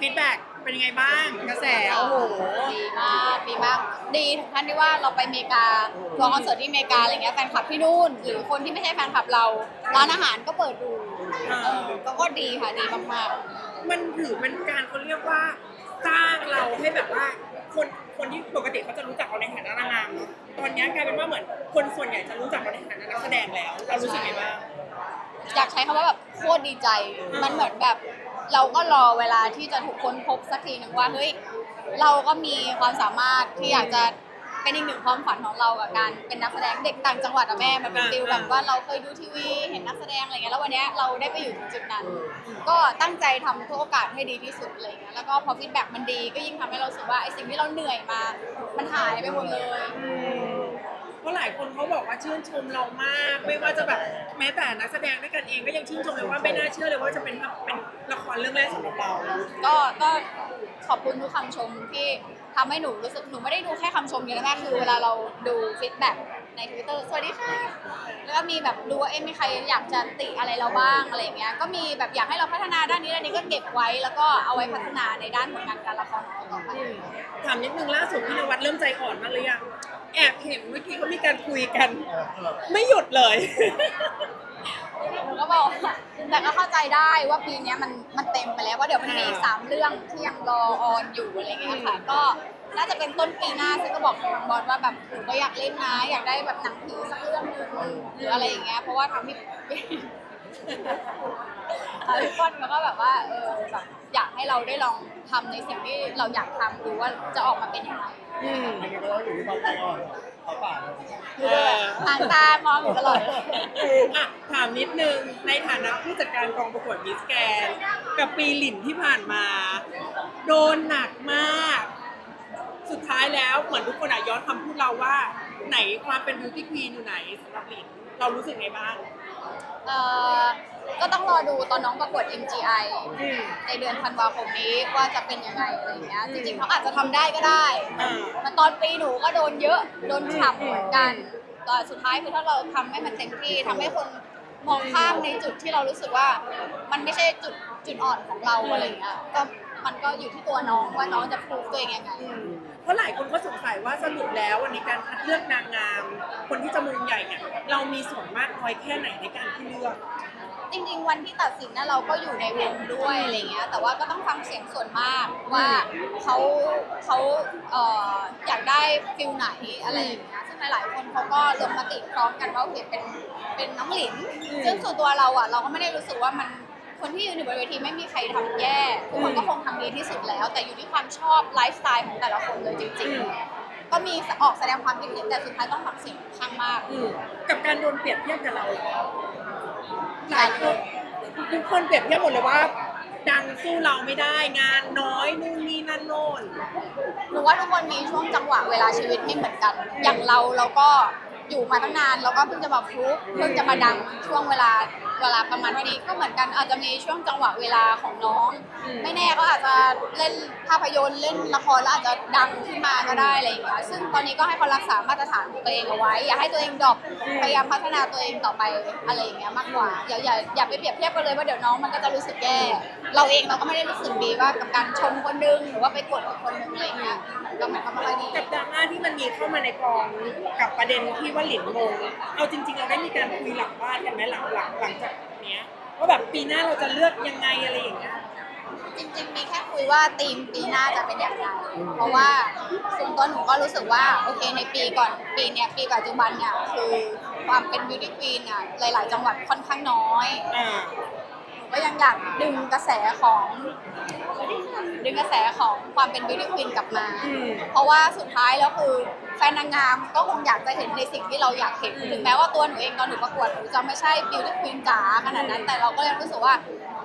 ฟีดแบ็กเป็นยังไงบ้างกระแสโอ้โหดีมากดีมาก ดีถึงขั้นที่ว่าเราไปอเมริกาทัวร์คอนเสิร์ตที่อเมริกาอะไรเงี้ยแฟนคลับที่นู่น หรือคนที่ไม่ใช่แฟนคลับเรา ร้านอาหารก็เปิดดูอ่าเออก็ก็ดีค่ะดีมากมันถือเป็นการเขาเรียกว่าสร้างเราให้แบบว่าคนคนที่ปกติเขาจะรู้จักเราในฐานะนางงามเนาะตอนนี้กลายเป็นว่าเหมือนคนส่วนใหญ่จะรู้จักเราในฐานะนักแสดงแล้ว เรารู้สึกไงบ้าง ๆ อยากใช้คำว่าแบบโคตรดีใจ มันเหมือนแบบ เราก็รอเวลาที่จะถูกค้นพบสักทีหนึ่งว่าเฮ้ยเราก็มีความสามารถที่อยากจะเป็นอีกหนึ่งความฝันของเรากับการเป็นนักแสดงเด็กต่างจังหวัดอะแม่มันเป็นฟิลแบบว่าเราเคยดูทีวีเห็นนักแสดงอะไรเงี้ยแล้ววันเนี้ยเราได้ไปอยู่ถึงจุดนั้น ก็ตั้งใจทำทุกโอกาสให้ดีที่สุดอะไรเงี้ยแล้วก็พอฟีดแบ็กมันดีก็ยิ่งทำให้เรารู้สึกว่าไอ้สิ่งที่เราเหนื่อยมา มันหายไปหมดเลย เพราะหลายคนเขาบอกว่าชื่นชมเรามาก ไม่ว่าจะแบบแม้แต่นักแสดงด้วยกันเองก็ยังชื่นชมเลยว่าไม่น่าเชื่อเลยว่าจะเป็นเป็นละครเรื่องแรกสำหรับเราก็ก็ขอบคุณทุกคำชมที่ทำให้หนูรู้สึกหนูไม่ได้ดูแค่คำชมเยอะแม่คือเวลาเราดูฟีดแบ็กในทวิตเตอร์สวัสดีค่ะแล้วก็มีแบบดูว่าเอ๊ะมีใครอยากจะติอะไรเราบ้างอะไรอย่างเงี้ยก็มีแบบอยากให้เราพัฒนาด้านนี้ด้านนี้ก็เก็บไว้แล้วก็เอาไว้พัฒนาในด้านผลงานการละครของเราต่อไปถามนิดนึงล่าสุดพี่นวัดเริ่มใจอ่อนมากหรือยัง แอบเห็นเมื่อกี้เขามีการคุยกัน ไม่หยุดเลย หนูก็บอกว่าแต่ก็เข้าใจได้ว่าปีเนี้ยมันมันเต็มไปแล้วว่าเดี๋ยวมันมีอีกสามเรื่องที่ยังรอออนอยู่อะไรเงี้ยค่ะ ก็น่าจะเป็นต้นปีหน้าซึ่งก็บอกทางบอสว่าแบบหนูก็อยากเล่นนะอยากได้แบบหนังผีสักเรื่องหนึงหรืออะไรอย่างเงี้ยเพราะว่าทำให้ค่ะพี่ป้อนเขาก็แบบว่าเออแบบ อยากให้เราได้ลองทำในสิ่งที่เราอยากทำดูว่าจะออกมาเป็นยังไงอืมยังไงก็ต้องอยู่ที่ความใจอ่อนเขาป่าเลยเออห่างตามองอยู่ตลอด อะถามนิดนึง ในฐานะผู้จัดการกองประกวดมิสแกน กับปีหลินที่ผ่านมา โดนหนักมาก สุดท้ายแล้วเหมือนทุกคนอะย้อนคำพูดเราว่า ไหนความเป็นบิวตี้ควีนอยู่ไหนสำหรับหลิน เรารู้สึกไงบ้าง เอ่อก็ต้องรอดูตอนน้องประกวด MGI ในเดือนธันวาคมนี้ว่าจะเป็นยังไงอะไรอย่างเงี้ยจริงๆเขาอาจจะทำได้ก็ได้อ่ามันตอนปีหนูก็โดนเยอะโดนฉ่ำเหมือนกันแต่สุดท้ายคือถ้าเราทำให้มันเต็มที่ทำให้คนมองข้ามในจุดที่เรารู้สึกว่า มันไม่ใช่จุดจุดอ่อนของเราอะไรอย่างเงี้ยก็มันก็อยู่ที่ตัวน้องว่าน้องจะพูดตัวเองยังไง เพราะหลายคนก็สง ว่าสรุปแล้วในการคัดเลือกนางงาม คนที่จะมงใหญ่เนี่ยเรามีส่วนมากน้อยแค่ไหนในการที่เลือก จริงๆ วันที่ตัดสินนะเราก็อยู่ในวงด้วยอะไรเงี้ยแต่ว่าก็ต้องฟังเสียงส่วนมากว่าเขาเขาเอ่ออยากได้ฟิลไหนอะไรอย่างเงี้ยซึ่งหลายๆคนเขาก็ลงมติพร้อมกันว่าโอเคเป็นเป็นน้องหลินซึ่งส่วนตัวเราอะเราก็ไม่ได้รู้สึกว่ามันคนที่ยืนอยู่บนเวทีไม่มีใครทำแย่ทุกคนก็คงทำดีที่สุดแล้ว แต่อยู่ที่ความชอบไลฟ์สไตล์ของแต่ละคนเลยจริง ๆ ก็มีออกแสดงความคิดเห็นแต่สุดท้ายต้องฟังเสียงข้างมาก อืมกับการโดนเปรียบเทียบกับเราแล้วหลายคนทุกคนเปรียบเทียบหมดเลยว่า ดังสู้เราไม่ได้งานน้อยนู่นนี่นั่นโน่นหนูว่าทุกคนมีช่วงจังหวะเวลาชีวิตไม่เหมือนกัน อย่างเราเราก็อยู่มาตั้งนานเราก็เพิ่งจะมาฟลุกเพิ่งจะมาดังช่วงเวลา เวลาประมาณเท่านี้ก็เหมือนกันอาจจะมีช่วงจังหวะเวลาของน้องอืมไม่แน่ก็อาจจะเล่นภาพยนตร์เล่นละครแล้วอาจจะดังขึ้นมาก็ได้อะไรอย่างเงี้ยซึ่งตอนนี้ก็ให้เขารักษามาตรฐานของตัวเองเอาไว้ อย่าให้ตัวเองดรอปพยายามพัฒนาตัวเองต่อไปอะไรอย่างเงี้ยมากกว่าอย่าอย่าอย่าไปเปรียบเทียบกันเลยว่าเดี๋ยวน้องมันก็จะรู้สึกแย่เราเองเราก็ไม่ได้รู้สึกดีว่ากับการชมคนนึงหรือว่าไปกดอีกคนนึงอะไรอย่างเงี้ยก็หมายความว่าไม่ค่อยดี กับดราม่าที่มันมีเข้ามาในกองกับประเด็นที่ว่าหลินงงเอาจริง ๆ เราได้มีการคุยหลังบ้านกันไหมหลังหลังหลังจาก เนี้ยว่าแบบปีหน้าเราจะเลือกยังไงอะไรอย่างเงี้ยจริงๆมีแค่คุยว่าธีมปีหน้าจะเป็นอย่างไร เพราะว่าส่วนตัวหนูก็รู้สึกว่าโอเคในปีก่อนปีเนี้ยปีปัจจุบันเนี่ยคือความเป็น beauty queen อะหลาย ๆ จังหวัดค่อนข้างน้อย อ่า ก็ยังอยากดึงกระแสของ ดึงกระแสของความเป็น beauty queen กลับมาอืมเพราะว่าสุดท้ายแล้วคือแฟนนางงามก็คงอยากจะเห็นในสิ่งที่เราอยากเห็น ถึงแม้ว่าตัวหนูเองตอนหนูประกวดหนูจะไม่ใช่ beauty queen จ๋าขนาดนั้น แต่เราก็ยังรู้สึกว่า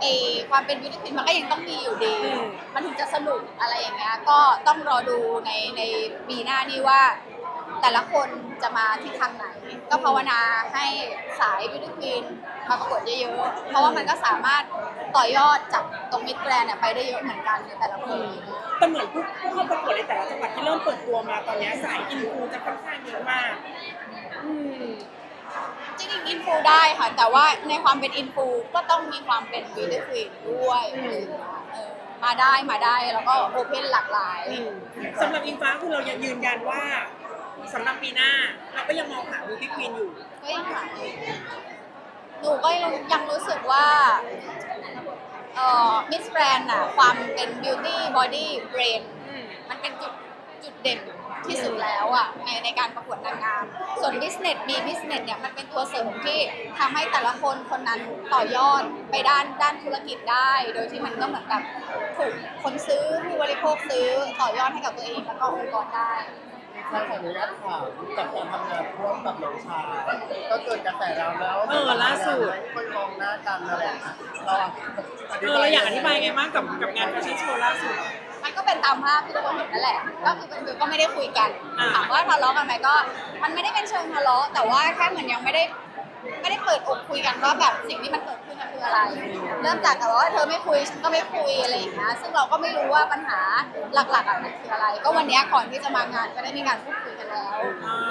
เออความเป็น beauty queen มันก็ยังต้องมีอยู่ดีอืมมันถึงจะสนุกอะไรอย่างเงี้ย ก็ต้องรอดูในในปีหน้านี้ว่าแต่ละคนจะมาที่ทางไหน ก็ภาวนาให้สาย beauty queen มาประกวดเยอะๆ เพราะว่ามันก็สามารถต่อยอดจากตรงมิดแกรนเนี่ยไปได้เยอะเหมือนกันในแต่ละคนแต่เหมือนผู้ผู้เข้าประกวดในแต่ละจังหวัดที่เริ่มเปิดตัวมาตอนเนี้ยสายอินฟูจะค่อนข้างเยอะมากอืมจริงๆอินฟูได้ค่ะ แต่ว่าในความเป็นอินฟูก็ต้องมีความเป็น beauty queen ด้วยอืมเออมาได้มาได้แล้วก็โอเพนหลากหลายอืมสำหรับอิงฟ้าคือเรายังยืนยันว่าสำหรับปีหน้า เราก็ยังมองหาบิวตี้ควีนอยู่ ก็ยังหาอยู่ หนูก็ยังรู้สึกว่าเอ่อมิสแกรนอะความเป็นบิวตี้บอดี้เบรนมันเป็นจุดจุดเด่นที่สุดแล้วอะในในการประกวดนางงาม ส่วน business มี business เนี่ยมันเป็นตัวเสริมที่ทำให้แต่ละคนคนนั้นต่อยอดไปด้านด้านธุรกิจได้ โดยที่มันก็เหมือนแบบถูกคนซื้อผู้บริโภคซื้อต่อยอดให้กับตัวเองแล้วก็องค์กรได้ ใช่ขออนุญาตถามกับการทำงานร่วมกับน้องชายก็เกิดกระแสเราแล้วเออล่าสุด ไม่ค่อยมองหน้ากันอะไรอย่างเงี้ยเราอะเออเราอยากอธิบายไงบ้างกับกับงานแฟชั่นโชว์ล่าสุด มันก็เป็นตามภาพที่ทุกคนเห็นนั่นแหละ ก็คือเป็นก็ไม่ได้คุยกัน อ่า ถามว่าทะเลาะกันไหมก็ มันไม่ได้เป็นเชิงทะเลาะ แต่ว่าแค่เหมือนยังไม่ได้ ไม่ได้เปิดอกคุยกันว่าแบบสิ่งที่มันเกิดขึ้นมัน คืออะไร เริ่มจากแต่ว่าเธอไม่คุยฉันก็ไม่คุยอะไรอย่างเงี้ยซึ่งเราก็ไม่รู้ว่าปัญหาหลักๆอะมันคืออะไร ก็วันเนี้ยก่อนที่จะมางานก็ได้มีการพูดคุยกันแล้ว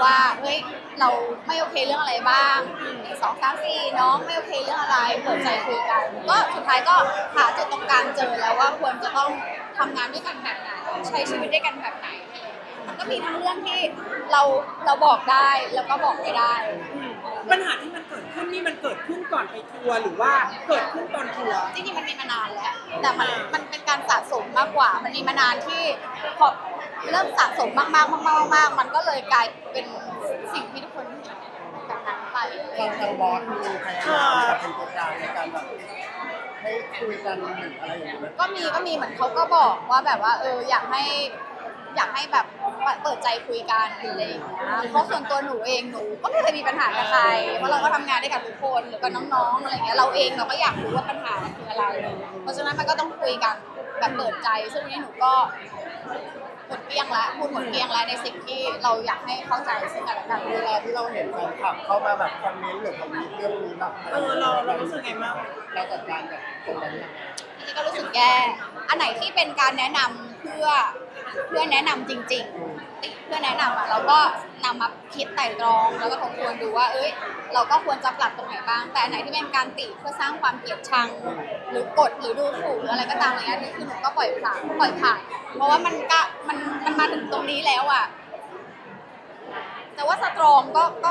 ว่าเฮ้ยเราไม่โอเคเรื่องอะไรบ้างหนึ่งสองสามสี่น้องไม่โอเคเรื่องอะไรเปิดใจคุยกัน ก็สุดท้ายก็หาจุดตรงกลางเจอแล้วว่าควรจะต้องทำงานด้วยกันแบบไหนใช้ชีวิตด้วยกันแบบไหนอะไรอย่างเงี้ยมัน ก็มีทั้งเรื่องที่เราเราบอกได้แล้วก็บอกไม่ได้อืมปัญหาที่มันเกิดขึ้นนี่มันเกิดขึ้นก่อนไปทัวร์หรือว่าเกิดขึ้นตอนทัวร์จริงๆมันมีมานานแล้ว แต่มันมันเป็นการสะสมมากกว่า มันมีมานานที่พอเริ่มสะสมมากๆมากๆมากๆมันก็เลยกลายเป็นสิ่งที่ทุกคนเห็นแบบนั้นไปทางทางบอสมีพยายามแบบเป็นตัวกลางในการแบบให้คุยกันหรืออะไรอย่างเงี้ยก็มีก็มีเหมือนเขาก็บอกว่าแบบว่าเอออยากให้ อยากให้แบบเปิดใจคุยกันอะไรอย่างเงี้ยเพราะส่วนตัวหนูเองหนูก็ไม่เคยมีปัญหากับใคร เพราะเราก็ทำงานด้วยกันทุกคนหรือกับน้องๆอะไรเงี้ยเราเองเราก็อยากรู้ว่าปัญหามันคืออะไร เพราะฉะนั้นมันก็ต้องคุยกันแบบเปิดใจ ซึ่งวันนี้หนูก็หมดเกลี้ยงละพูดหมดเกลี้ยงละในสิ่งที่เราอยากให้เข้าใจซึ่งกันและกัน เวลาที่เราเห็นแฟนคลับเข้ามาแบบคอมเมนต์หรือคอมเมนต์เรื่องนี้แบบเออเราเรารู้สึกไงบ้างเราจัดการกับตรงนั้นยังไง นี่ก็รู้สึกแย่ อันไหนที่เป็นการแนะนำเพื่อ เพื่อแนะนำจริง ๆ เพื่อแนะนำอะเราก็นำมาคิดไต่ตรองแล้วก็ทบทวนดูว่า เอ้ย เราก็ควรจะปรับตรงไหนบ้าง แต่อันไหนที่เป็นการติเพื่อสร้างความเกลียดชัง หรือกดหรือดูถูกหรืออะไรก็ตามอะไรเงี้ยนี่คือหนูก็ปล่อยผ่านปล่อยผ่าน เพราะว่ามันก็มันมันมาถึงตรงนี้แล้วอะแต่ว่าสตรองก็ก็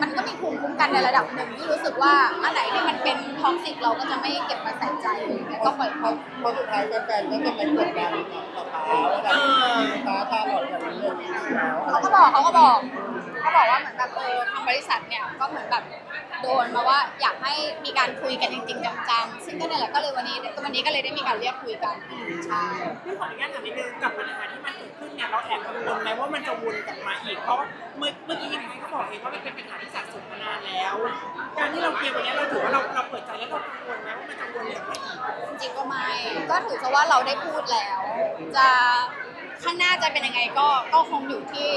มันก็มีภูมิคุ้มกันในระดับหนึ่งที่รู้สึกว่าอันไหนที่มันเป็นท็อกซิกเราก็จะไม่เก็บมาใส่ใจอะไรอย่างเงี้ยก็ปล่อยเขาเพราะสุดท้ายแฟนๆก็จะไปกดดันต่อเท้าว่าแบบตาตาหลอดแบบนี้อย่างนี้แล้ว เขาก็บอกเขาก็บอก เขาบอกว่าเหมือนแบบเออทางบริษัทเนี่ยก็เหมือนแบบโดนมาว่าอยากให้มีการคุยกันจริงๆจังๆซึ่งก็เนี่ยแหละก็เลยวันนี้วันนี้ก็เลยได้มีการเรียกคุยกันใช่พี่ขออนุญาตถามนิดนึงกับปัญหาที่มันเกิดขึ้นเนี่ยเราแอบกังวลไหมว่ามันจะวนกลับมาอีกเพราะเมื่อเมื่อกี้อิงฟ้าก็บอกเองว่ามันเป็นปัญหาที่สะสมมานานแล้ว การที่เราเคลียร์วันนี้เราถือว่าเราเราเปิดใจแล้วเรากังวลไหมว่ามันจะวนกลับมาอีกจริงๆก็ไม่ก็ถือซะว่าเราได้พูดแล้ว จะข้างหน้าจะเป็นยังไงก็ก็คงอยู่ที่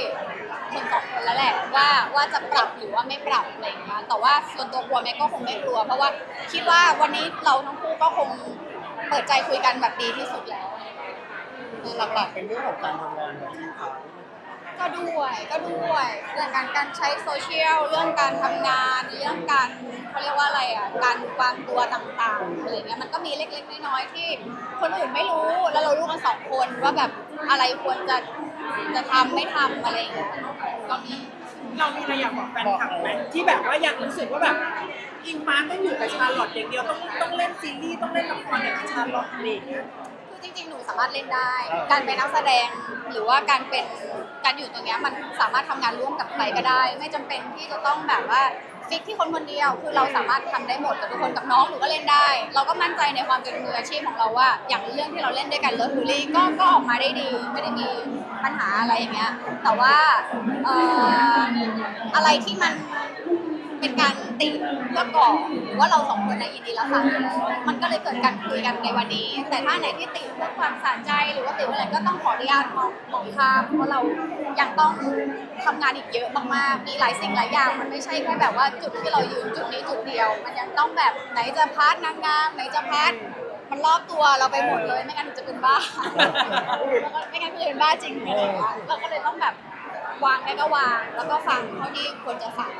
คนสองคนแล้วแหละว่าว่าจะปรับหรือว่าไม่ปรับอะไรอย่างเงี้ยแต่ว่าส่วนตัวกลัวไหมก็คงไม่กลัว เพราะว่าคิดว่าวันนี้เราทั้งคู่ก็คงเปิดใจคุยกันแบบดีที่สุดแล้ว หลักๆเป็นเรื่องของการทำงานของทีมเขา ก็ด้วยก็ด้วยเรื่องการการใช้โซเชียลเรื่องการทำงานเรื่องการเขาเรียกว่าอะไรอะการวางตัวต่างๆอะไรเงี้ยมันก็มีเล็กๆน้อยๆที่คนอื่นไม่รู้แล้วเรารู้กันสองคนว่าแบบอะไรควรจะจะทำไม่ทำอะไรอย่างเงี้ยก็มี เรามีอะไรอยากบอกแฟนคลับไหมที่แบบว่ายังรู้สึกว่าแบบอิงฟ้าต้องอยู่กับชาร์ลอตอย่างเดียวต้องต้องเล่นซีรีส์ต้องเล่นละครอย่างชาร์ลอตอะไรอย่างเงี้ย จริงๆ หนูสามารถเล่นได้ การเป็นนักแสดงหรือว่าการเป็นการอยู่ตรงเนี้ยมันสามารถทำงานร่วมกับใครก็ได้ ไม่จำเป็นที่จะต้องแบบว่าฟิกที่คนคนเดียว คือเราสามารถทำได้หมดกับทุกคนกับน้องหนูก็เล่นได้ เราก็มั่นใจในความเป็นมืออาชีพของเราว่า อย่างเรื่องที่เราเล่นด้วยกันเลิฟบูลี่ก็ก็ออกมาได้ดีไม่ได้มีปัญหาอะไรอย่างเงี้ยแต่ว่าเอ่ออะไรที่มัน เป็นการติเพื่อก่อหรือว่าเราสองคนในะยินดีรับฟังอยู่แล้วมันก็เลยเกิดการคุยกันในวันนี้ แต่ถ้าไหนที่ติเพื่อความสะใจหรือว่าติอะไรก็ต้องขออนุญาตมองมองข้ามเพราะเรายังต้องทำงานอีกเยอะมากๆมีหลายสิ่งหลายอย่าง มันไม่ใช่แค่แบบว่าจุดที่เรายืนจุดนี้จุดเดียว มันยังต้องแบบไหนจะพาร์ทนางงามไหนจะพาร์ทมันรอบตัวเราไปหมดเลยไม่งั้นหนูจะเป็นบ้า ไม่งั้นคือจะเป็นบ้าจริงอะไรอย่างเงี้ยเราก็เลยต้องแบบ วางได้ก็วาง แล้วก็ฟังเท่าที่ควรจะฟัง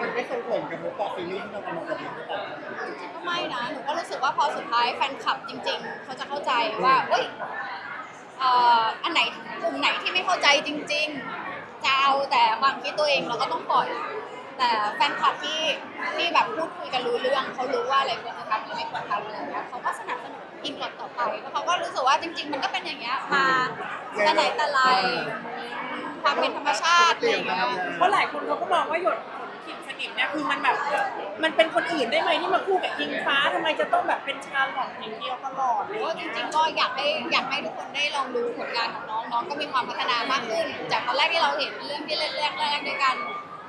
มันไม่ส่งผลกับมุกกับฟีลลิ่งที่เรากำลังจะมีหรือเปล่าจริงๆก็ไม่นะ หนูก็รู้สึกว่าพอสุดท้ายแฟนคลับจริง ๆ เขาจะเข้าใจว่าเอ้ยเอ่ออันไหนกลุ่มไหนที่ไม่เข้าใจจริง ๆ จะเอาแต่ความคิดตัวเองเราก็ต้องปล่อย แต่แฟนคลับที่ที่แบบพูดคุยกันรู้เรื่องเขารู้ว่าอะไรควรจะทำหรือไม่ควรทำอะไรอย่างเงี้ยเขาก็สนับสนุนอิงหลอดต่อไปแล้วเขาก็รู้สึกว่าจริง ๆ มันก็เป็นอย่างเงี้ยมาแต่ไหนแต่ไร ความเป็นธรรมชาติอะไรอย่างเงี้ยเพราะหลายคนเขาก็มองว่าหยดฝนขิมสนิมเนี่ยคือมันแบบมันเป็นคนอื่นได้ไหมที่มาคู่กับอิงฟ้าทำไมจะต้องแบบเป็นชาลอตอย่างเดียวตลอดเลก็ยจริงๆก็อยากให้อยากให้ทุกคนได้ลองดูผลงานของน้องน้องก็มีความพัฒนามากขึ้น จากตอนแรกที่เราเห็นเรื่องที่เล่นเรื่องแรกด้วยกัน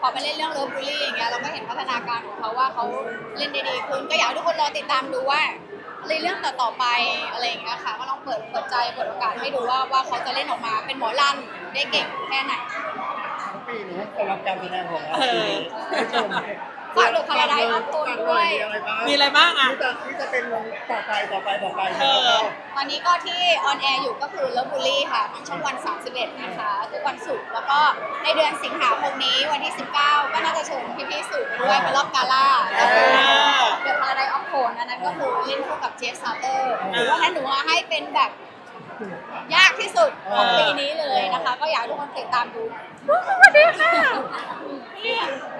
พอมาเล่นเรื่องเลิฟบูลลี่อย่างเงี้ยเราก็เห็นพัฒนาการของเขาว่าเขาเล่นได้ดีขึ้นก็อยากให้ทุกคนรอติดตามดูว่าในเรื่องต่อๆไปอะไรอย่างเงี้ยค่ะก็ลองเปิดเปิดใจเปิดโอกาสให้ดูว่าว่าเขาจะเล่นออกมาเป็นหมอลัน ได้เก่งแค่ไหนทั้งปีหนูสำหรับการแสดงของเราเออผู้ชมฝากดูพาราไดซ์ออฟตัวด้วย มีอะไรบ้างมีอะไรบ้างอะที่จะที่จะเป็นต่อไปต่อไปต่อไปเออ ตอนนี้ก็ที่ออนแอร์อยู่ก็คือเลิฟบูลี่ค่ะทางช่องวัน 31 นะคะทุกวันศุกร์แล้วก็ในเดือนสิงหาคมนี้วันที่ 19 ก็น่าจะเชิญพี่ๆสื่อไปด้วยมารอบกาล่าก็คือเดอะพาราไดออฟโคนอันนั้นก็คือเล่นคู่กับเจฟซาเตอร์หรือว่านั้นหนูว่าให้เป็นแบบ ยากที่สุดของปีนี้เลยนะคะ ก็อยากให้ทุกคนติดตามดูสวัสดีค่ะ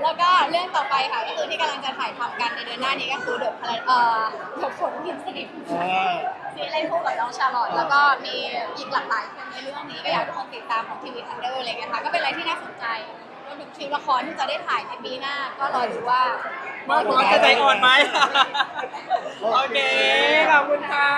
แล้วก็เรื่องต่อไปค่ะก็คือที่กำลังจะถ่ายทำกันในเดือนหน้านี้ก็คือเดอะพาราเอ่อเดอะฝนพิมพ์สนิทอ่าซีเล่นคู่กับน้องชาลอตแล้วก็มีอีกหลากหลายคนในเรื่องนี้ก็อยากให้ทุกคนติดตามของทีวีทันเดอร์อะไรเงี้ยค่ะก็เป็นอะไรที่น่าสนใจรวมถึงคิวละครที่จะได้ถ่ายในปีหน้า ก็รอดูว่าว่าหมอจะใจอ่อนไหมโอเคขอบคุณค่ะ